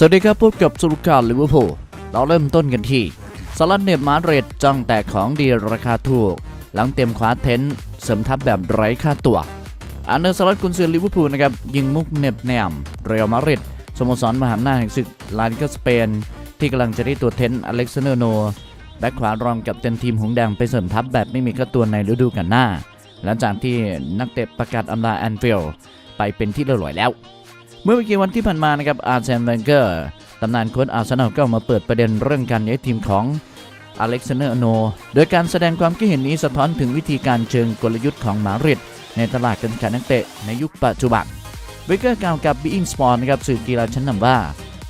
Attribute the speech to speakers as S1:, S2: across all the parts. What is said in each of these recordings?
S1: สวัสดีครับพบกับสรุปข่าวลิเวอร์พูลเราเริ่มต้นกันที่สลัดเนบมาดริดจ้องแต่ของดีราคาถูก หลังเต็มคว้าเทนเสริมทัพแบบไร้ค่าตัวอันเดอร์สลัดกุนซือลิเวอร์พูลนะครับยิงมุกเน็บแนมเรอัลมาดริดสโมสรมหาอำนาจแห่งศึกลาลิกาสเปน ที่กำลังจะได้ตัวเทนอเล็กซานเดอร์โนแบ็คขวารองกับเต็มทีมหงแดงไปเสริมทัพแบบไม่มีค่าตัวในฤดูกาลหน้า หลังจากที่นักเตะประกาศอำลาแอนฟิลด์ไปเป็นที่เรียบร้อยแล้ว เมื่อไม่กี่วันที่ผ่านมานะครับอาร์เซนแวนเกอร์ตำนานโค้ชอาร์เซนอลก็มาเปิดประเด็นเรื่องการย้ายทีมของอเล็กซานเดอร์โน โดยการแสดงความคิดเห็นนี้สะท้อนถึงวิธีการเชิงกลยุทธ์ของมาริดในตลาดการข่งนักเตะในยุคปัจจุบันเวเกอร์กล่าวกับบีอิงสปอร์ตนะครับสื่อกีฬาชั้นนำว่า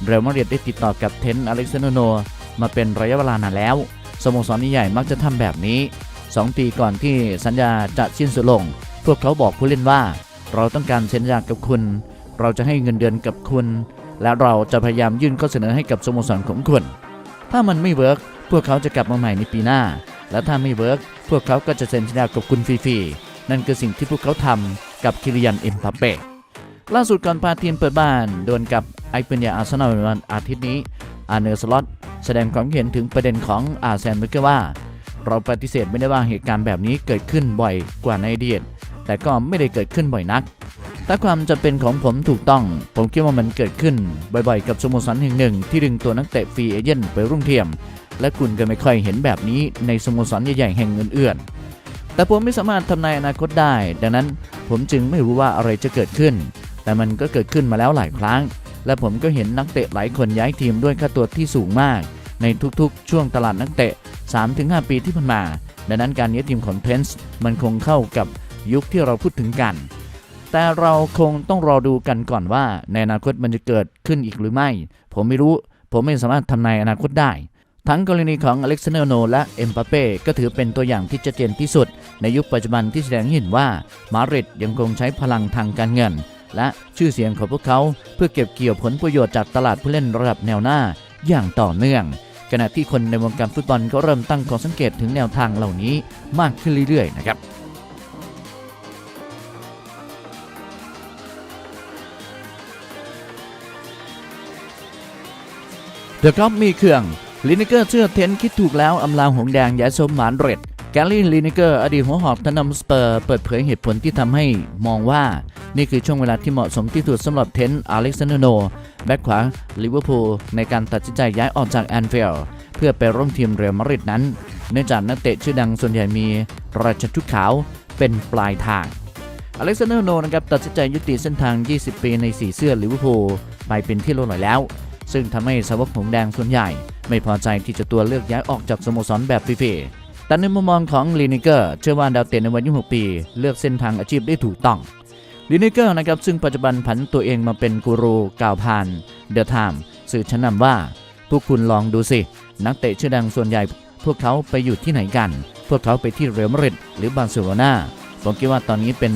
S1: เรอัลมาดริดได้ติดต่อกับเทนอเล็กซานเดอร์โน มาเป็นระยะเวลานานแล้ว สโมสรใหญ่ๆมักจะทำแบบนี้ 2 ปีก่อนที่สัญญาจะสิ้นสุดลง พวกเขาบอกผู้เล่นว่า เราต้องการเซ็นสัญญากับคุณ เราจะให้เงินเดือนกับคุณ และเราจะพยายามยื่นข้อเสนอให้กับสโมสรของคุณ ถ้ามันไม่เวิร์กพวกเขาจะกลับมาใหม่ในปีหน้า และถ้าไม่เวิร์กพวกเขาก็จะเซ็นสัญญากับคุณฟรีๆ นั่นคือสิ่งที่พวกเขาทำกับคิริยันเอ็มบัปเป้ล่าสุดก่อนพาทีมเปิดบ้านดวลกับไอเปนยาอาร์เซนอลวันอาทิตย์นี้อาร์เนอร์สล็อตแสดงความเห็นถึงประเด็นของอาร์เซนเบเกอร์ว่า เราปฏิเสธไม่ได้ว่าเหตุการณ์แบบนี้เกิดขึ้นบ่อยกว่าในอดีต แต่ก็ไม่ได้เกิดขึ้นบ่อยนักถ้าความจำเป็นของผมถูกต้อง ผมคิดว่ามันเกิดขึ้นบ่อยๆ กับสโมสรแห่งหนึ่ง ที่ดึงตัวนักเตะฟรีเอเจนต์ไปรุ่งเทียม และคุณก็ไม่ค่อยเห็นแบบนี้ในสโมสรใหญ่ๆแห่งอื่นๆ แต่ผมไม่สามารถทำนายอนาคตได้ ดังนั้นผมจึงไม่รู้ว่าอะไรจะเกิดขึ้น แต่มันก็เกิดขึ้นมาแล้วหลายครั้ง และผมก็เห็นนักเตะหลายคนย้ายทีมด้วยค่าตัวที่สูงมาก ในทุกๆ ช่วงตลาดนักเตะ 3-5 ปีที่ผ่านมา ดังนั้นการย้ายทีมของเทนส์มันคงเข้ากับ ยุคที่เราพูดถึงกัน แต่เราคงต้องรอดูกันก่อนว่า ในอนาคตมันจะเกิดขึ้นอีกหรือไม่ ผมไม่รู้ ผมไม่สามารถทำนายอนาคตได้ ทั้งกรณีของอเล็กซานเดอร์โนและเอ็มปาเป้ก็ถือเป็นตัวอย่างที่ชัดเจนที่สุด ในยุคปัจจุบันที่แสดงให้เห็นว่ามาริดยังคงใช้พลังทางการเงิน และชื่อเสียงของพวกเขา เพื่อเก็บเกี่ยวผลประโยชน์จากตลาดผู้เล่นระดับแนวหน้าอย่างต่อเนื่องขณะที่คนในวงการฟุตบอลก็เริ่มตั้งข้อสังเกตถึงแนวทางเหล่านี้มากขึ้นเรื่อยๆนะครับ เดอะกอฟมีเครื่องลินิเกอร์เชื่อเทนคิดถูกแล้วอำลาหงแดงย้ายสมหมานเรดแกลลี่ลินิเกอร์อดีตหัวหอกทนำสเปอร์เปิดเผยเหตุผลที่ทำให้มองว่า นี่คือช่วงเวลาที่เหมาะสมที่สุดสำหรับเทนอเล็กซานเดอร์โนแบ็คขวาลิเวอร์พูลในการตัดสินใจย้ายออกจากแอนฟิลด์เพื่อไปร่วมทีมเรอัลมาดริดนั้น เนื่องจากนักเตะชื่อดังส่วนใหญ่มีราชชุดขาวเป็นปลายทางอเล็กซานเดอร์โนนะครับตัดสินใจยุติเส้นทาง 20 ปีในสีเสื้อลิเวอร์พูลไปเป็นที่รู้หน่อยแล้ว ซึ่งทำให้สาวกหงแดงส่วนใหญ่ ไม่พอใจที่จะตัวเลือกย้ายออกจากสโมสรแบบฟรีๆแต่ในมุมมองของลีนิเกอร์เชื่อว่าดาวเตะในวัย26ปี เลือกเส้นทางอาชีพได้ถูกต้องลีนิเกอร์นะครับซึ่งปัจจุบันผันตัวเองมาเป็นกูรูกล่าวผ่านเดอะไทม์สื่อชั้นนำว่า พวกคุณลองดูสิ นักเตะชื่อดังส่วนใหญ่ พวกเขาไปอยู่ที่ไหนกัน พวกเขาไปที่เรอัลมาดริดหรือบาร์เซโลนาผมคิดว่าตอนนี้เป็น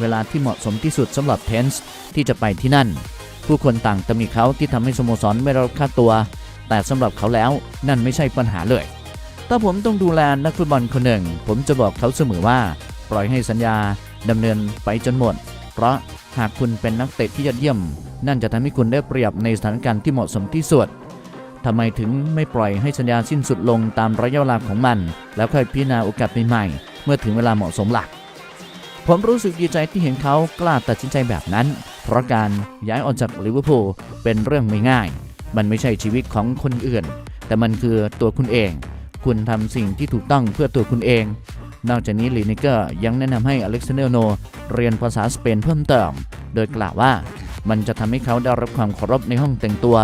S1: เวลาที่เหมาะสมที่สุดสำหรับเทนส์ที่จะไปที่นั่น ผู้คนต่างตำหนิเขาที่ทำให้สโมสรไม่รับค่าตัว แต่สำหรับเขาแล้วนั่นไม่ใช่ปัญหาเลย ถ้าผมต้องดูแลนักฟุตบอลคนหนึ่ง ผมจะบอกเขาเสมอว่า ปล่อยให้สัญญาดำเนินไปจนหมด เพราะหากคุณเป็นนักเตะที่ยอดเยี่ยม นั่นจะทำให้คุณได้เปรียบในสถานการณ์ที่เหมาะสมที่สุดทำไมถึงไม่ปล่อยให้สัญญาสิ้นสุดลงตามระยะเวลาของมัน แล้วค่อยพิจารณาโอกาสใหม่ๆเมื่อถึงเวลาเหมาะสมหลัก ผมรู้สึกดีใจที่เห็นเขากล้าตัดสินใจแบบนั้น เพราะการย้ายออกจากลิเวอร์พูลเป็นเรื่องไม่ง่าย มันไม่ใช่ชีวิตของคนอื่น แต่มันคือตัวคุณเอง คุณทำสิ่งที่ถูกต้องเพื่อตัวคุณเอง นอกจากนี้ลีนิเกอร์ยังแนะนำให้อเล็กซานเดอร์โนเรียนภาษาสเปนเพิ่มเติม โดยกล่าวว่ามันจะทำให้เขาได้รับความเคารพในห้องแต่งตัว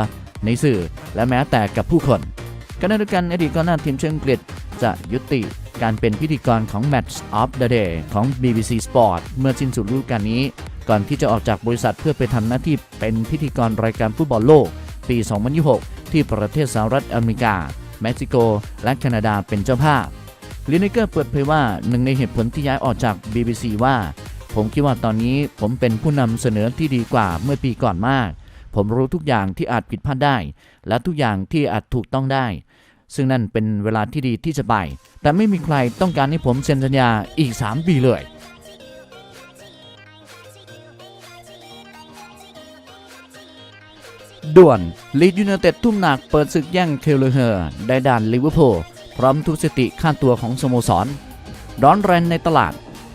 S1: ในสื่อและแม้แต่กับผู้คนขณะเดียวกันอดีตกองหน้าทีมเชิอังกฤษจะยุติการเป็นพิธีกรของ Match of the Day ของ BBC Sport เมื่อสิ้นสุดฤดูกาลนี้ ก่อนที่จะออกจากบริษัทเพื่อไปทำหน้าที่เป็นพิธีกรรายการฟุตบอลโลก ปี 2026 ที่ประเทศสหรัฐอเมริกา เม็กซิโก และแคนาดาเป็นเจ้าภาพลินเกอร์เปิดเผยว่าหนึ่งในเหตุผลที่ย้ายออกจาก BBC ว่า ผมคิดว่าตอนนี้ผมเป็นผู้นำเสนอที่ดีกว่าเมื่อปีก่อนมาก ผมรู้ทุกอย่างที่อาจผิดพลาดได้ และทุกอย่างที่อาจถูกต้องได้ ซึ่งนั่นเป็นเวลาที่ดีที่จะไป แต่ไม่มีใครต้องการให้ผมเซ็นสัญญาอีก 3 ปีเลย ด่วนลีดยู i นเต็ดทุ่มหนักเปิดศึกแย่งเคลเลเฮอร์ได้ด่านลิเวอร์พูลพร้อมทุบสติค่าตัวของสโมสรร้อนแรงในตลาด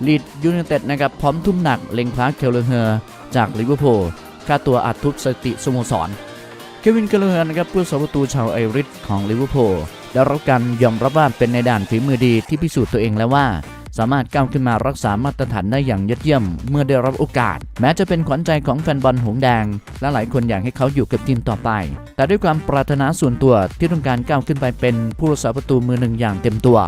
S1: ลีดยู i นเต็ดนะครับพร้อมทุ่มหนักเล็งคว้าเคลเลเฮอร์จากลิเวอร์พูลค่าตัวอาจทุบสติสโมสรเควินเคลเลอร์นะครับผู้สาประตูชาวไอริชของลิเวอร์พูลได้รับการยอมรับว่าเป็นในด่านฝีมือดีที่พิสูจน์ตัวเองแล้วว่า สามารถก้าวขึ้นมารักษามาตรฐานได้อย่างยอดเยี่ยม เมื่อได้รับโอกาส แม้จะเป็นขวัญใจของแฟนบอลหงแดง และหลายคนอยากให้เขาอยู่กับทีมต่อไป แต่ด้วยความปรารถนาส่วนตัวที่ต้องการก้าวขึ้นไปเป็นผู้รักษาประตูมือหนึ่งอย่างเต็มตัว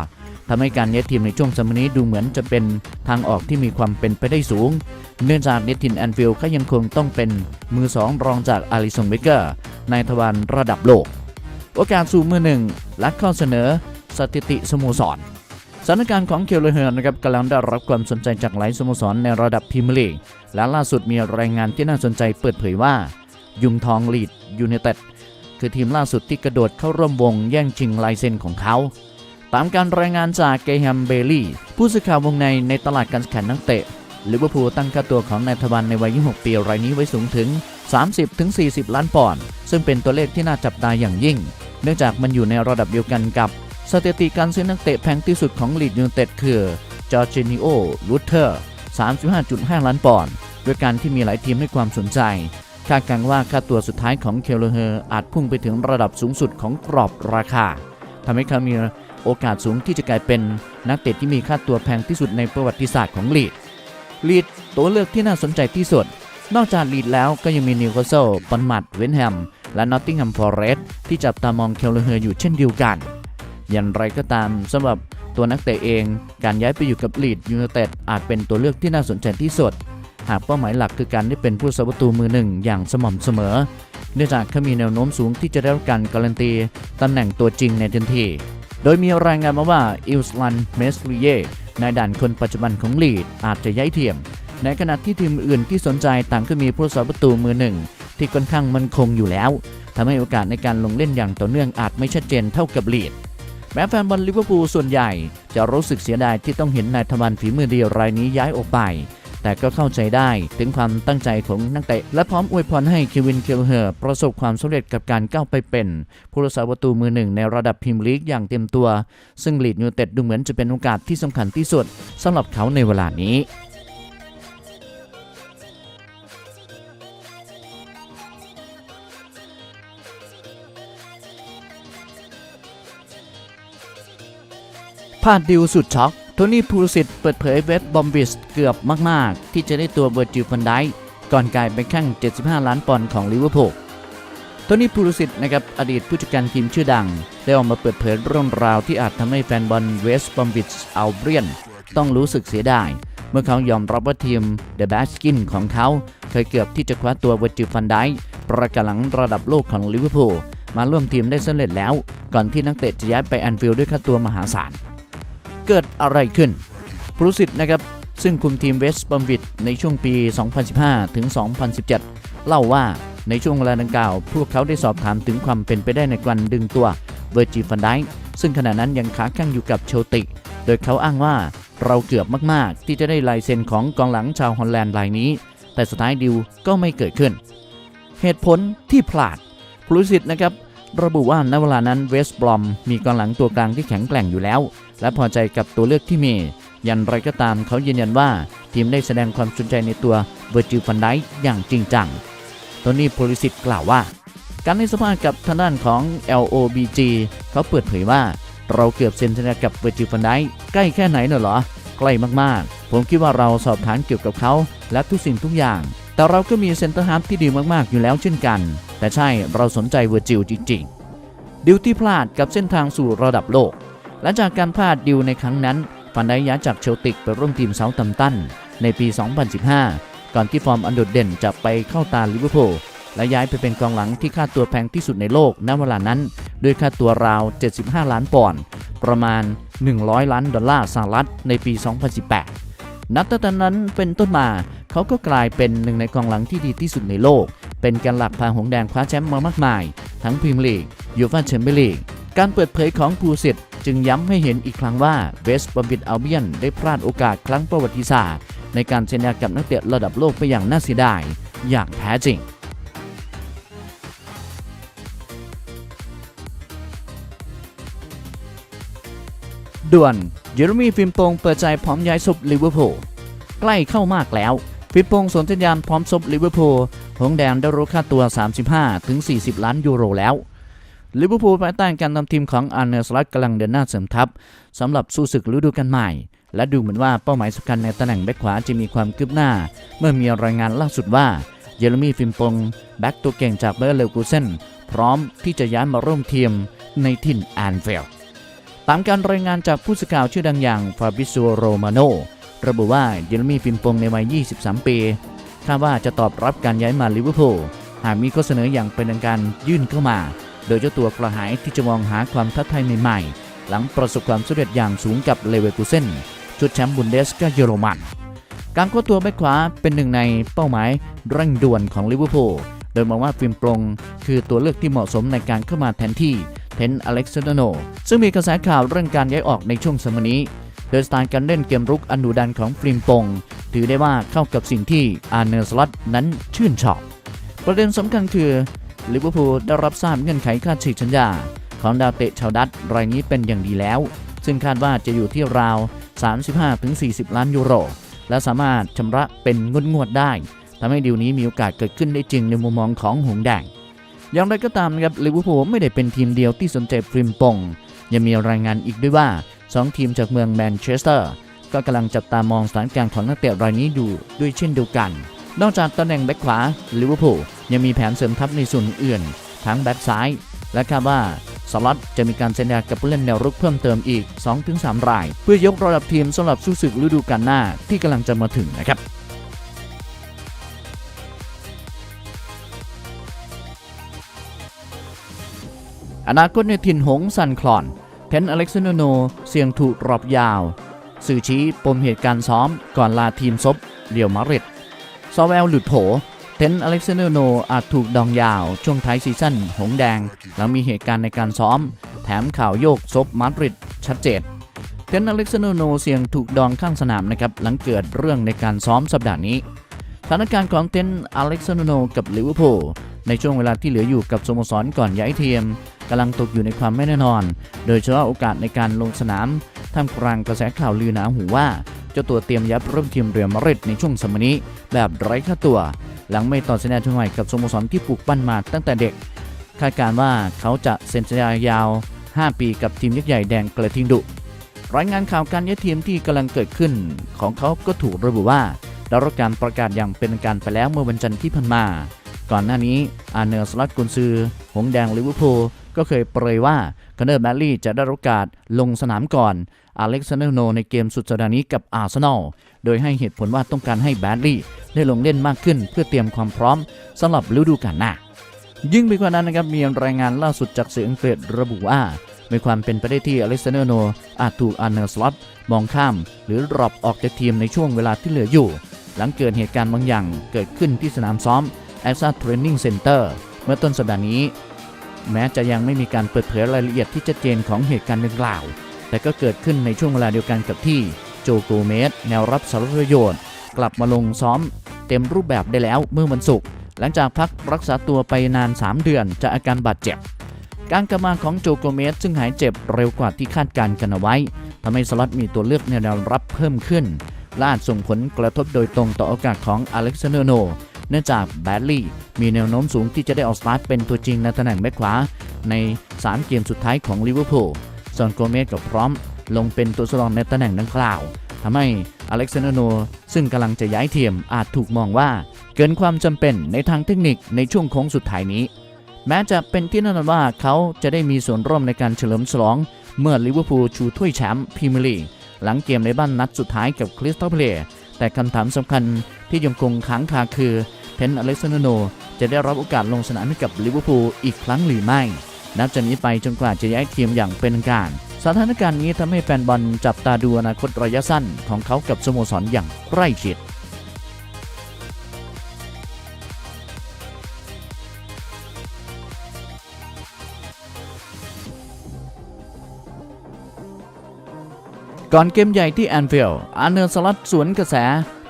S1: ทำให้การเย้ายทีมในช่วงสมัยนี้ดูเหมือนจะเป็นทางออกที่มีความเป็นไปได้สูง เนื่องจากเนตินแอนฟิลด์ก็ยังคงต้องเป็นมือสองรองจากอาริสันเบเกอร์ในทวารระดับโลก โอกาสสู่มือหนึ่งและข้อเสนอสถิติสโมสร ถานการณ์ของเคลเลเฮอร์นะครับกำลังได้รับความสนใจจากหลายสโมสรในระดับพรีเมียร์ลีกและล่าสุดมีรายงานที่น่าสนใจเปิดเผยว่า ยุงทองลีดยูไนเต็ดคือทีมล่าสุดที่กระโดดเข้าร่วมวงแย่งชิงลายเซ็นของเขา ตามการรายงานจากเกแฮมเบลลี่ ผู้สื่อข่าววงในในตลาดการแข่งนักเตะลิเวอร์พูลตั้งค่าตัวของนายทวันในวัย 26 ปีรายนี้ไว้สูงถึง 30-40 ล้านปอนด์ซึ่งเป็นตัวเลขที่น่าจับตาอย่างยิ่ง เนื่องจากมันอยู่ในระดับเดียวกันกับ สถิติการซื้อนักเตะแพงที่สุดของลีดยูไนเต็ดคือจอร์เจนิโอรูเทอร์ 35.5 ล้านปอนด์ด้วยการที่มีหลายทีมให้ความสนใจคาดการว่าค่าตัวสุดท้ายของเคลเลเฮอร์อาจพุ่งไปถึงระดับสูงสุดของกรอบราคาทำให้เขามีโอกาสสูงที่จะกลายเป็นนักเตะที่มีค่าตัวแพงที่สุดในประวัติศาสตร์ของลีด ลีดตัวเลือกที่น่าสนใจที่สุด นอกจากลีดแล้วก็ยังมีนิวคาสเซิลบอนมัดเวนแฮม และนอตติงแฮมฟอร์เรสที่จับตามองเคลเลเฮอร์อยู่เช่นเดียวกัน อย่างไรก็ตามสำหรับตัวนักเตะเอง การย้ายไปอยู่กับลีดยูไนเต็ดอาจเป็นตัวเลือกที่น่าสนใจที่สุด หากเป้าหมายหลักคือการได้เป็นผู้สาประตูมือหนึ่งอย่างสม่ำเสมอ เนื่องจากเขามีแนวโน้มสูงที่จะได้รับการการันตีตำแหน่งตัวจริงในทันที โดยมีรายงานมาว่าอิลสลันเมสลีเยนายด่านคนปัจจุบันของลีดอาจจะย้ายเทียม ในขณะที่ทีมอื่นที่สนใจต่างก็มีผู้สาประตูมือหนึ่งที่ค่อนข้างมั่นคงอยู่แล้วทำให้โอกาสในการลงเล่นอย่างต่อเนื่องอาจไม่ชัดเจนเท่ากับลีด แม้แฟนบอลลิเวอร์พูลส่วนใหญ่ จะรู้สึกเสียดายที่ต้องเห็นนายทวันฝีมือเดียวรายนี้ย้ายออกไป แต่ก็เข้าใจได้ถึงความตั้งใจของนักเตะ และพร้อมอวยพรให้เควินเคลเฮอร์ประสบความสำเร็จกับการก้าวไปเป็น ผู้รักษาประตูมือหนึ่งในระดับพรีเมียร์ลีกอย่างเต็มตัว ซึ่งลีดยูเต็ดดูเหมือนจะเป็นโอกาสที่สำคัญที่สุดสำหรับเขาในเวลานี้ พลาดดิวสุดช็อกโทนี่พูสิตเปิดเผยเวสบอมบิสเกือบมาก ๆ ที่จะได้ตัวเวอร์จิลฟันไดก่อนกลายเป็นแข้ง 75 ล้านปอนด์ของลิเวอร์พูลโทนี่พูสิตนะครับอดีตผู้จัดการทีมชื่อดัง ได้ออกมาเปิดเผยเรื่องราวที่อาจทำให้แฟนบอลเวสบอมบิสอัลเบียนต้องรู้สึกเสียดายเมื่อเขายอมรับว่าทีมเดอะแบสกินของเขา เคยเกือบที่จะคว้าตัวเวอร์จิลฟันไดประกาศหลังระดับโลกของลิเวอร์พูลมาร่วมทีมได้สำเร็จแล้ว ก่อนที่นักเตะจะย้ายไปแอนฟิลด์ด้วยค่าตัวมหาศาล เกิดอะไรขึ้นพรุสิตนะครับซึ่งคุมทีมเวสต์บอมวิดในช่วงปี 2015 ถึง 2017 เล่าว่าในช่วงเวลาดังกล่าว พวกเขาได้สอบถามถึงความเป็นไปได้ในการดึงตัวเวอร์จิฟันไดซึ่งขณะนั้นยังค้าแข้งอยู่กับเชลติ โดยเขาอ้างว่าเราเกือบมาก ๆ ที่จะได้ลายเซ็นของกองหลังชาวฮอลแลนด์รายนี้ แต่สุดท้ายดิวก็ไม่เกิดขึ้น เหตุผลที่พลาดพลุสิตนะครับ ระบุว่าณเวลานั้นเวสต์บรอมมีกองหลังตัวกลางที่แข็งแกร่งอยู่แล้ว และพอใจกับตัวเลือกที่มี ยันไรก็ตามเขายืนยันว่า ทีมได้แสดงความสนใจในตัวเวอร์จิลฟันไดอย่างจริงจังโทนี่โพลิสิตกล่าวว่า การให้สัมภาษณ์กับทางด้านของ LOBG เขาเปิดเผยว่า เราเกือบเซ็นสัญญากับเวอร์จิลฟันไดใกล้แค่ไหนเนอะเหรอ ใกล้มากๆ ผมคิดว่าเราสอบถามเกี่ยวกับเขา และทุกสิ่งทุกอย่าง แต่เราก็มีเซนเตอร์ฮาร์ฟที่ดีมากๆอยู่แล้วเช่นกัน แต่ใช่เราสนใจเวอร์จิลจริงๆดิวที่พลาดกับเส้นทางสู่ระดับโลก และจากการพลาดดิวในครั้งนั้นฟันได้ย้ายจากเชลติกไปร่วมทีมเซาท์ตัมตันในปี 2015 ก่อนที่ฟอร์มอันโดดเด่นจะไปเข้าตาลิเวอร์พูลและย้ายไปเป็นกองหลังที่ค่าตัวแพงที่สุดในโลกณเวลานั้น ด้วยค่าตัวราว 75 ล้านปอนด์ประมาณ 100 ล้านดอลลาร์สหรัฐในปี 2018 นับตั้งแต่นั้นเป็นต้นมาเขาก็กลายเป็นหนึ่งในกองหลังที่ดีที่สุดในโลก เป็นการหลักพาหงแดงคว้าแชมป์มามากมาย ทั้งพรีเมียร์ลีกยูฟ่าแชมเปี้ยนลีกการเปิดเผยของภูสิทธิ์ จึงย้ำให้เห็นอีกครั้งว่าเวสต์บอมบิดอัลเบียนได้พลาดโอกาสครั้งประวัติศาสตร์ ในการเซ็นสัญญากับนักเตะระดับโลกไปอย่างน่าเสียดายอย่างแท้จริงด่วนเยอรมีฟิมโปงเปิดใจพร้อมย้ายซบลิเวอร์พูลใกล้เข้ามากแล้ว ฟิมโปงสนสัญญาณพร้อมซบลิเวอร์พูลหงแดงได้รู้ค่าตัว 35ถึง40 ล้านยูโรแล้ว ลิเวอร์พูลภายใต้การนำทีมของอาร์เนสลัดกำลังเดินหน้าเสริมทัพสำหรับสู้ศึกฤดูกาลใหม่ และดูเหมือนว่าเป้าหมายสำคัญในตำแหน่งแบ็คขวาจะมีความคืบหน้า เมื่อมีรายงานล่าสุดว่าเยอรมีฟิมปงแบ็คตัวเก่งจากเบอร์เลวกูเซนพร้อมที่จะย้ายมาร่วมทีมในถิ่นแอนฟิลตามการรายงานจากผู้สื่อข่าวชื่อดังอย่างฟาบิซูโรมาโนระบุว่าเยอรมีฟิมปงในวัย 23 ปีคาดว่าจะตอบรับการย้ายมาลิเวอร์พูลหากมีข้อเสนออย่างเป็นทางการยื่นเข้ามา โดยเจ้าตัวกระหายที่จะมองหาความท้าทายใหม่ๆ หลังประสบความสำเร็จอย่างสูงกับเลเวอร์คูเซนชุดแชมป์บุนเดสกาเยอรมัน การคว้าตัวแบ็คขวาเป็นหนึ่งในเป้าหมายเร่งด่วนของลิเวอร์พูลโดยมองว่าฟิมปงคือตัวเลือกที่เหมาะสมในการเข้ามาแทนที่เทนอเล็กซานโน ซึ่งมีกระแสข่าวเรื่องการย้ายออกในช่วงสมัยนี้โดยสไตล์การเล่นเกมรุกอันดุดันของฟริมปง ถือได้ว่าเข้ากับสิ่งที่อาร์เนอร์สลอตนั้นชื่นชอบ ประเด็นสำคัญคือ ลิเวอร์พูลได้รับทราบเงื่อนไขค่าฉีกสัญญา ของดาวเตะชาวดัตช์รายนี้เป็นอย่างดีแล้ว ซึ่งคาดว่าจะอยู่ที่ราว 35-40 ล้านยูโร และสามารถชำระเป็นงวดงวดๆได้ทำให้ดีลนี้มีโอกาสเกิดขึ้นได้จริงในมุมมองของหงส์แดงอย่างไรก็ตามนะครับลิเวอร์พูลไม่ได้เป็นทีมเดียวที่สนใจฟริมปงยังมีรายงานอีกด้วยว่า 2 ทีมจากเมืองแมนเชสเตอร์ ก็กำลังจับตามองสถานการณ์ของนักเตะรายนี้ดูด้วยเช่นเดียวกัน นอกจากตำแหน่งแบ็คขวาลิเวอร์พูลยังมีแผนเสริมทัพในส่วนอื่น ทั้งแบ็คซ้าย และคาดว่าสล็อตจะมีการเซ็นสัญญากับผู้เล่นแนวรุกเพิ่มเติมอีก 2-3 ราย เพื่อยกระดับทีมสำหรับสู้ศึกฤดูกาลหน้าที่กำลังจะมาถึงนะครับอนาคตในถิ่นหงส์ซันคลอนเทนอเล็กซานโน เสี่ยงถูกรอบยาว สื่อชี้ปมเหตุการณ์ซ้อมก่อนลาทีมซบเรียวมาริด ซอแวลหลุดโผเทนอเล็กซานโนอาจถูกดองยาวช่วงท้ายซีซั่นหงแดง หลังมีเหตุการณ์ในการซ้อม แถมข่าวโยกซบมาดริดชัดเจนเทนอเล็กซานโนเสี่ยงถูกดองข้างสนามนะครับหลังเกิดเรื่องในการซ้อมสัปดาห์นี้สถานการณ์ของเทนอเล็กซานโนกับลิเวอร์พูลในช่วงเวลาที่เหลืออยู่กับสโมสรก่อนย้ายทีมกำลังตกอยู่ในความไม่แน่นอน โดยเฉพาะโอกาสในการลงสนามท่ามกลางกระแสข่าวลือหนาหูว่า เจ้าตัวเตรียมยับร่วมทีมเรียมาริดในช่วงสมัยนี้ แบบไร้ค่าตัว หลังไม่ต่อสัญญาช่วงใหม่กับสโมสรที่ปลูกปั้นมาตั้งแต่เด็ก คาดการว่าเขาจะเซ็นสัญญายาว 5 ปีกับทีมยักษ์ใหญ่แดงกระทิงดุ รายงานข่าวการย้ายทีมที่กำลังเกิดขึ้น ของเขาก็ถูกระบุว่าได้รับการประกาศอย่างเป็นทางการไปแล้วเมื่อวันจันทร์ที่ผ่านมา ก่อนหน้านี้อาร์เนอร์สลัดกุนซือ หงแดงลิเวอร์พูลก็เคยเปรยว่าคอนเนอร์แบลลี่จะได้รับโอกาสลงสนามก่อนอเล็กซานเดอร์โนในเกมสุดสัปดาห์นี้กับอาร์เซนอล โดยให้เหตุผลว่าต้องการให้แบดลี่ได้ลงเล่นมากขึ้นเพื่อเตรียมความพร้อมสำหรับฤดูกาลหน้า ยิ่งไปกว่านั้นนะครับมีรายงานล่าสุดจากสื่ออังกฤษระบุว่ามีความเป็นไปได้ที่อเล็กซานเดอร์โนอาจถูกอาร์เนอร์สล็อตมองข้าม หรือดรอปออกจากทีมในช่วงเวลาที่เหลืออยู่ หลังเกิดเหตุการณ์บางอย่างเกิดขึ้นที่สนามซ้อม a อ s a Training Center เมื่อต้นสัปดาห์นี้ แม้จะยังไม่มีการเปิดเผยรายละเอียดที่ชัดเจนของเหตุการณ์ดังกล่าว แต่ก็เกิดขึ้นในช่วงเวลาเดียวกันกับที่โจโกเมสแนวรับสารประโยชน์ กลับมาลงซ้อมเต็มรูปแบบได้แล้วเมื่อวันศุกร์หลังจากพักรักษาตัวไปนาน 3 เดือนจากอาการบาดเจ็บ การกลับมาของโจโกเมสซึ่งหายเจ็บเร็วกว่าที่คาดการณ์กันเอาไว้ทำให้สล็อตมีตัวเลือกในแนวรับเพิ่มขึ้นและอาจส่งผลกระทบโดยตรงต่อโอกาสของอเล็กซานเดอร์โน เนื่องจากแบดลี่มีแนวโน้มสูงที่จะได้ออกสตาร์ทเป็นตัวจริงในตำแหน่งแบ็คขวาใน 3 เกมสุดท้ายของลิเวอร์พูลส่วนโกเมสก็พร้อม ลงเป็นตัวสำรองในตำแหน่งดังกล่าวทำให้อเล็กซานเดร์โนซึ่งกำลังจะย้ายทีมอาจถูกมองว่า เกินความจำเป็นในทางเทคนิคในช่วงโค้งสุดท้ายนี้ แม้จะเป็นที่แน่นอนว่าเขาจะได้มีส่วนร่วมในการเฉลิมฉลอง เมื่อลิเวอร์พูลชูถ้วยแชมป์พรีเมียร์ลีกหลังเกมในบ้านนัดสุดท้ายกับคริสตัลเพลย์แต่คำถามสำคัญที่ยังคงค้างคาคือ เพนอเล็กซานโน จะได้รับโอกาสลงสนามให้กับลิเวอร์พูลอีกครั้งหรือไม่ นับจากนี้ไปจนกว่าจะย้ายทีมอย่างเป็นทางการ สถานการณ์นี้ทำให้แฟนบอลจับตาดูอนาคตระยะสั้นของเขากับสโมสรอย่างใกล้ชิดก่อนเกมใหญ่ที่แอนฟิลด์อาร์เนอร์สลัดสวนกระแส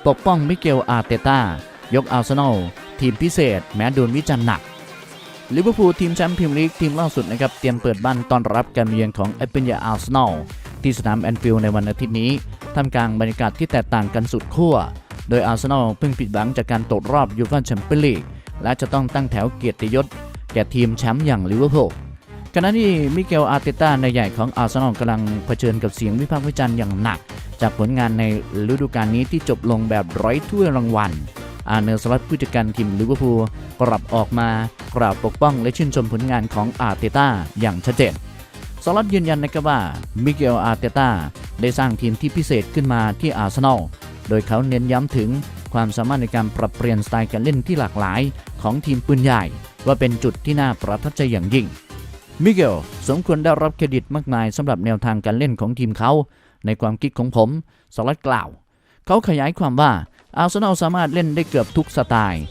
S1: ปกป้องมิเกลอาร์เตต้า ยกอาร์เซนอลทีมพิเศษ แม้โดนวิจารณ์หนักลิเวอร์พูลทีมแชมป์พรีเมียร์ลีกทีมล่าสุดนะครับเตรียมเปิดบ้านต้อนรับการเยือนของเอเปนยาอาร์เซนอลที่สนามแอนฟิลด์ในวันอาทิตย์นี้ท่ามกลางบรรยากาศที่แตกต่างกันสุดขั้วโดยอาร์เซนอลเพิ่งผิดหวังจากการตกรอบยูฟ่าแชมเปี้ยนลีกและจะต้องตั้งแถวเกียรติยศแก่ทีมแชมป์อย่างลิเวอร์พูลขณะที่มิเกลอาร์เตต้าในายใหญ่ของอาร์เซนอลกำลังเผชิญกับเสียงวิพากษ์วิจารณ์อย่างหนัก จากผลงานในฤดูกาลนี้ที่จบลงแบบไร้ถ้วยรางวัล อาร์เนอร์สลัดผู้จัดการทีมลิเวอร์พูลกลับออกมากราบปกป้องและชื่นชมผลงานของอาร์เตต้าอย่างชัดเจนสลัดยืนยันนะครับว่ามิเกลอาร์เตต้าได้สร้างทีมที่พิเศษขึ้นมาที่อาร์เซนอล โดยเขาเน้นย้ำถึงความสามารถในการปรับเปลี่ยนสไตล์การเล่นที่หลากหลายของทีมปืนใหญ่ ว่าเป็นจุดที่น่าประทับใจอย่างยิ่ง มิเกลสมควรได้รับเครดิตมากมายสำหรับแนวทางการเล่นของทีมเขา ในความคิดของผมสลัดกล่าว เขาขยายความว่าอาร์เซนอลสามารถเล่นได้เกือบทุกสไตล์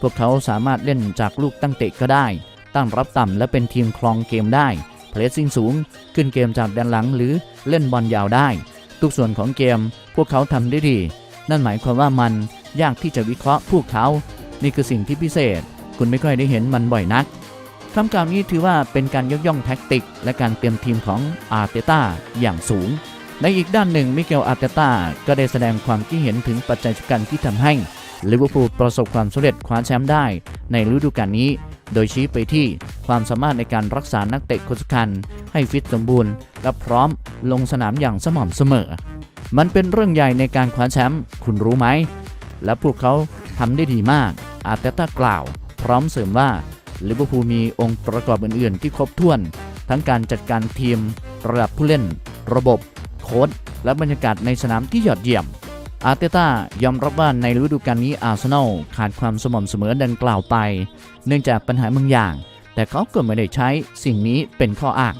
S1: พวกเขาสามารถเล่นจากลูกตั้งเตะก็ได้ ตั้งรับต่ำและเป็นทีมคลองเกมได้ เพลสซิ่งสูง ขึ้นเกมจากแดนหลังหรือเล่นบอลยาวได้ ทุกส่วนของเกมพวกเขาทำได้ดี นั่นหมายความว่ามันยากที่จะวิเคราะห์พวกเขา นี่คือสิ่งที่พิเศษ คุณไม่ค่อยได้เห็นมันบ่อยนักคำกล่าวนี้ถือว่าเป็นการยกย่องแท็กติก และการเตรียมทีมของอาร์เตต้าอย่างสูง ในอีกด้านหนึ่งมิเกลอาร์เตต้าก็ได้แสดงความคิดเห็นถึงปัจจัยสำคัญที่ทำให้ลิเวอร์พูลประสบความสำเร็จคว้าแชมป์ได้ในฤดูกาลนี้ โดยชี้ไปที่ความสามารถในการรักษานักเตะคนสำคัญ ให้ฟิตสมบูรณ์ และพร้อมลงสนามอย่างสม่ำเสมอ มันเป็นเรื่องใหญ่ในการคว้าแชมป์คุณรู้ไหม และพวกเขาทำได้ดีมาก อาร์เตต้ากล่าว พร้อมเสริมว่าลิเวอร์พูลมีองค์ประกอบอื่น ๆ ที่ครบถ้วน ทั้งการจัดการทีมระดับผู้เล่น ระบบ โค้ชและบรรยากาศในสนามที่ยอดเยี่ยม อาร์เตต้ายอมรับว่าในฤดูกาลนี้อาร์เซนอลขาดความสม่ำเสมอดังกล่าวไป เนื่องจากปัญหาบางอย่าง แต่เขาก็ไม่ได้ใช้สิ่งนี้เป็นข้ออ้าง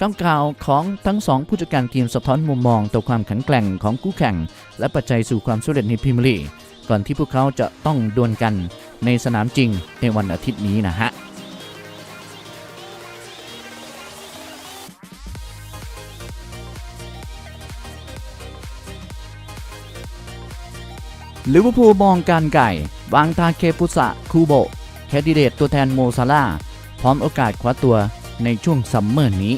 S1: คำกล่าวของทั้งสองผู้จัดการทีมสะท้อนมุมมองต่อความแข็งแกร่งของคู่แข่ง และปัจจัยสู่ความสำเร็จในพรีเมียร์ลีกก่อนที่พวกเขาจะต้องดวลกันในสนามจริงในวันอาทิตย์นี้นะฮะ ลิเวอร์พูลมองการไก่ วางทาเคปุสะคูโบแคนดิเดตตัวแทนโมซาลาพร้อมโอกาสคว้าตัวในช่วงซัมเมอร์นี้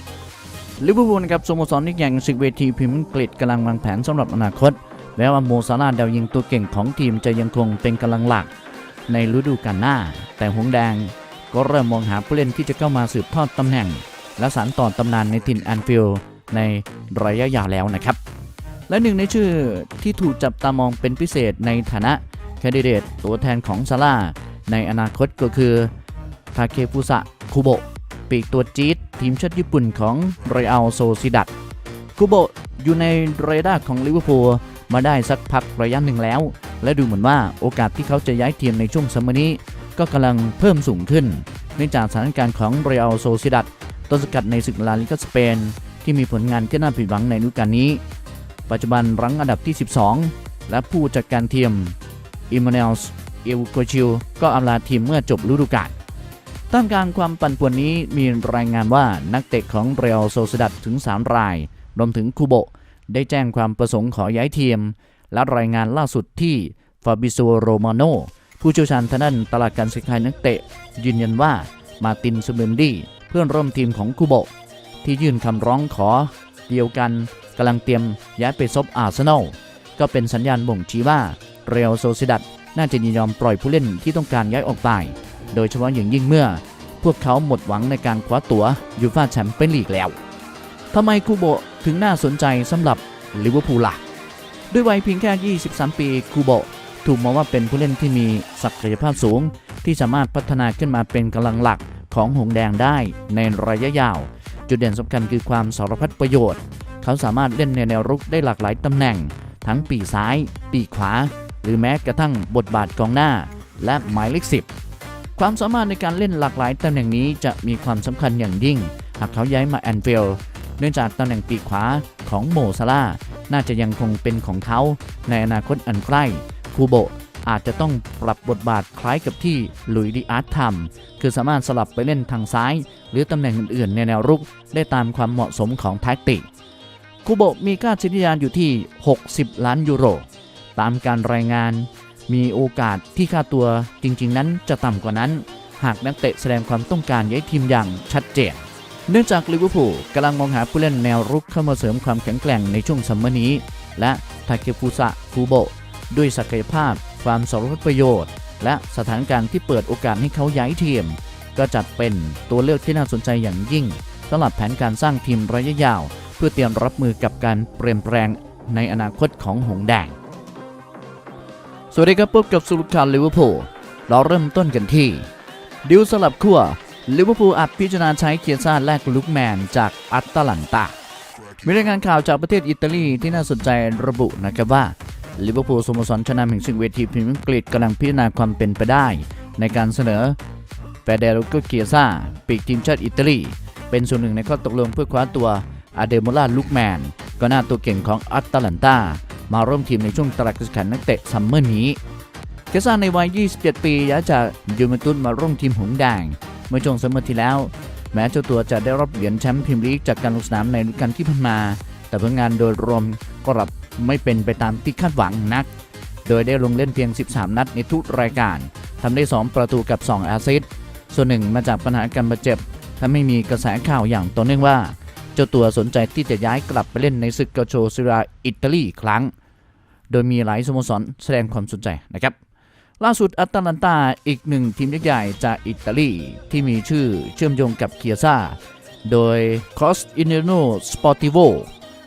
S1: ลิเวอร์พูลกับสโมสรนิกแย่งศึกเวทีพรีเมียร์อังกฤษกำลังวางแผนสำหรับอนาคต แม้ว่าโมซาลาดาวยิงตัวเก่งของทีมจะยังคงเป็นกำลังหลักในฤดูกาลหน้า แต่หงแดงก็เริ่มมองหาผู้เล่นที่จะเข้ามาสืบทอดตำแหน่ง และสานต่อตำนานในถิ่นแอนฟิลด์ในระยะยาวแล้วนะครับ และหนึ่งในชื่อที่ถูกจับตามองเป็นพิเศษในฐานะแคนดิเดตตัวแทนของซาร่าในอนาคตก็คือทาเคฟุสะคุโบะปีกตัวจี๊ดทีมชาติญี่ปุ่นของเรอัลโซซิดัตคุโบะอยู่ในเรดาร์ของลิเวอร์พูลมาได้สักพักระยะหนึ่งแล้ว และดูเหมือนว่าโอกาสที่เขาจะย้ายทีมในช่วงซัมเมอร์นี้ ก็กำลังเพิ่มสูงขึ้นเนื่องจากสถานการณ์ของเรอัลโซซิดัตต้นสกัดในศึกลาลิกาสเปน ที่มีผลงานที่น่าผิดหวังในฤดูกาลนี้ ปัจจุบันรั้งอันดับที่ 12 และผู้จัดการทีมอิมมาเนลส์เอลโกชิลก็อำลาทีมเมื่อจบฤดูกาลท่ามกางความปั่นป่วนนี้มีรายงานว่านักเตะของเรอัลโซซดัตถึง 3 ราย รวมถึงคูโบะได้แจ้งความประสงค์ขอย้ายทีม และรายงานล่าสุดที่ฟาบิโซโรมาโนผู้เชี่ยวชาญทางด้านตลาดการซื้อขายนักเตะ ยืนยันว่ามาตินซูเบนดี้เพื่อนร่วมทีมของคูโบะที่ยื่นคำร้องขอเดียวกัน กำลังเตรียมย้ายไปซบอาร์เซนอลก็เป็นสัญญาณบ่งชี้ว่าเรอัลโซซิดัตน่าจะยินยอมปล่อยผู้เล่นที่ต้องการย้ายออกไป โดยเฉพาะอย่างยิ่งเมื่อ พวกเขาหมดหวังในการคว้าตั๋วยูฟ่าแชมเปี้ยนลีกแล้วทำไมคูโบะถึงน่าสนใจสำหรับลิเวอร์พูลล่ะ ด้วยวัยเพียงแค่ 23 ปีคูโบะถูกมองว่าเป็นผู้เล่นที่มีศักยภาพสูง ที่สามารถพัฒนาขึ้นมาเป็นกำลังหลักของหงส์แดงได้ในระยะยาว จุดเด่นสำคัญคือความสารพัดประโยชน์ เขาสามารถเล่นในแนวรุกได้หลากหลายตำแหน่ง ทั้งปีซ้าย ปีขวา หรือแม้กระทั่งบทบาทกองหน้า และหมายเลขสิบความสามารถในการเล่นหลากหลายตำแหน่งนี้จะมีความสำคัญอย่างยิ่ง หากเขาย้ายมาแอนฟิลด์เนื่องจากตำแหน่งปีขวาของโมซาลาน่าจะยังคงเป็นของเขาในอนาคตอันใกล้คูโบอาจจะต้องปรับบทบาทคล้ายกับที่ลุยดิอาร์ตทำคือสามารถสลับไปเล่นทางซ้าย หรือตำแหน่งอื่นๆ ในแนวรุกได้ตามความเหมาะสมของแท็กติก คูโบมีค่าชินิยานอยู่ที่ 60 ล้านยูโร ตามการรายงานมีโอกาสที่ค่าตัวจริง ๆ นั้นจะต่ำกว่านั้น หากนักเตะแสดงความต้องการย้ายทีมอย่างชัดเจน เนื่องจากลิเวอร์พูลกำลังมองหาผู้เล่นแนวรุกเข้ามาเสริมความแข็งแกร่งในช่วงซัมเมอร์นี้ และทาเกฟุสะฟูโบด้วยศักยภาพ ความสารพัดประโยชน์ และสถานการณ์ที่เปิดโอกาสให้เขาย้ายทีม ก็จัดเป็นตัวเลือกที่น่าสนใจอย่างยิ่งสำหรับแผนการสร้างทีมระยะยาว เพื่อเตรียมรับมือกับการเปลี่ยนแปลงในอนาคตของหงแดง สวัสดีครับพบกับสุลคารลิเวอร์พูลเราเริ่มต้นกันที่ ดิวสลับขั้วลิเวอร์พูลอาจพิจารณาใช้เคียซ่าแลกลุกแมนจากอัตตาลันตา มีรายงานข่าวจากประเทศอิตาลีที่น่าสนใจระบุนะครับว่าลิเวอร์พูลสโมสรชนะแห่งศึกเวทีพรีเมียร์อังกฤษกำลังพิจารณาความเป็นไปได้ ในการเสนอเฟเดโรโกเกียซ่าปีกทีมชาติอิตาลี เป็นส่วนหนึ่งในข้อตกลงเพื่อคว้าตัว อเดโมล่าลุกแมนก็หน้าตัวเก่งของอัตตาลันตามาร่วมทีมในช่วงตลาดการแข่งนักเตะซัมเมอร์นี้เกซ่าในวัย 27 ปีย้ายจากยูเวนตุสมาร่วมทีมหงแดงเมื่อช่วงซัมเมอร์ที่แล้ว แม้เจ้าตัวจะได้รับเหรียญแชมป์พรีเมียร์ลีกจากการลงสนามในฤดูกาลที่ผ่านมา แต่ผลงานโดยรวมก็รับไม่เป็นไปตามที่คาดหวังนัก โดยได้ลงเล่นเพียง 13 นัดในทุกรายการทำได้ 2 ประตูกับ 2 แอสซิสต์ส่วนหนึ่งมาจากปัญหาการบาดเจ็บถ้าไม่มีกระแสข่าวอย่างต่อเนื่องว่า จ้าตัวสนใจที่จะย้ายกลับไปเล่นในศึกกาโชซิราอิตาลีอีกครั้ง โดยมีหลายสโมสรแสดงความสนใจนะครับ ล่าสุดอัตแลนตาอีกหนึ่งทีมยักษ์ใหญ่จากอิตาลีที่มีชื่อเชื่อมโยงกับเคียซ่าโดย Cross i n e r o Sportivo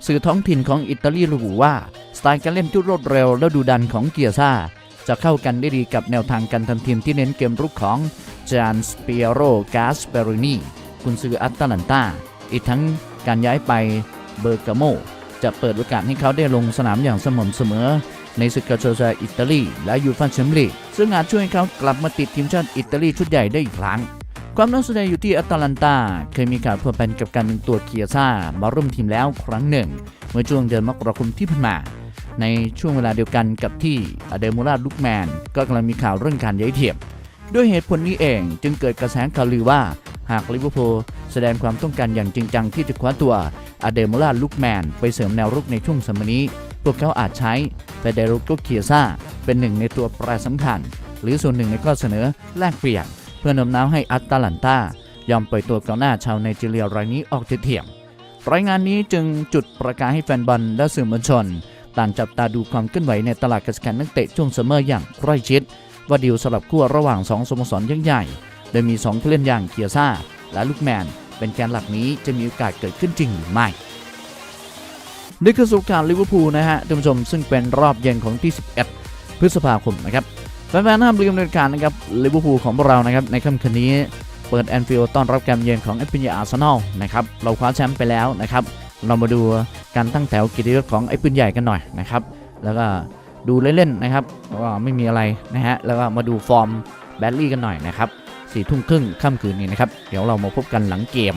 S1: สื่อท้องถิ่นของอิตาลีระบุว่า สไตล์การเล่นที่รวดเร็วและดูดันของเกียซ่า จะเข้ากันได้ดีกับแนวทางการทำทีมที่เน้นเกมรุกของจานสเปียโรกาสเปรินีคุณซื้ออัตแลนตาอีกทั้ง การย้ายไปเบอร์กาโมจะเปิดโอกาสให้เขาได้ลงสนามอย่างสม่ำเสมอ ในศึกกาโชซาอิตาลีและยูฟ่าแชมเปี้ยนลีกซึ่งอาจช่วยให้เขากลับมาติดทีมชาติอิตาลีชุดใหญ่ได้อีกครั้ง ความน่าสนใจอยู่ที่อัตแลนตา เคยมีข่าวพัวพันกับการดึงตัวเกียซ่ามาร่วมทีมแล้วครั้งหนึ่ง เมื่อช่วงเดือนมกราคมที่ผ่านมาในช่วงเวลาเดียวกันกับที่อเดโมราลุกแมนก็กำลังมีข่าวเรื่องการย้ายเทียม ด้วยเหตุผลนี้เองจึงเกิดกระแสข่าวลือว่า หากลิเวอร์พูลแสดงความต้องการอย่างจริงจังที่จะคว้าตัวอเดโมราลุกแมนไปเสริมแนวรุกในช่วงสมัยนี้ พวกเขาอาจใช้เฟเดโรโกเคียซ่าเป็นหนึ่งในตัวแปรสำคัญ หรือส่วนหนึ่งในข้อเสนอแลกเปลี่ยนเพื่อโน้มน้าวให้อัตตาลันตายอมปล่อยตัวกองหน้าชาวไนจีเรียรายนี้ออกเทียมรายงานนี้จึงจุดประกายให้แฟนบอลและสื่อมวลชน ต่างจับตาดูความเคลื่อนไหวในตลาดการแข่งนักเตะช่วงซัมเมอร์อย่างใกล้ชิด ว่าดีลสลับขั้วระหว่าง 2สโมสรยักษ์ใหญ่ โดยมี 2 ผู้เล่นอย่างเกียซ่าและลูกแมน เป็นแกนหลักนี้จะมีโอกาสเกิดขึ้นจริงหรือไม่นี่คือสุขการลิเวอร์พูลนะฮะท่านผู้ชมซึ่งเป็นรอบเย็นของที่ 11 พฤษภาคมนะครับแฟนๆห้ามลืมในการนะครับลิเวอร์พูลของพวกเรานะครับในค่ำคืนนี้เปิดแอนฟิลด์ต้อนรับการเยือนของเอฟพินยาอาร์เซนอลนะครับเราคว้าแชมป์ไปแล้วนะครับ เรามาดูการตั้งแถวกิตติยศของไอ้ปืนใหญ่กันหน่อยนะครับ แล้วก็ ดูเล่นๆนะครับว่าไม่มีอะไรนะฮะแล้วก็มาดูฟอร์มแบตลี่กันหน่อยนะครับสี่ทุ่มครึ่งค่ำคืนนี้นะครับ เดี๋ยวเรามาพบกันหลังเกม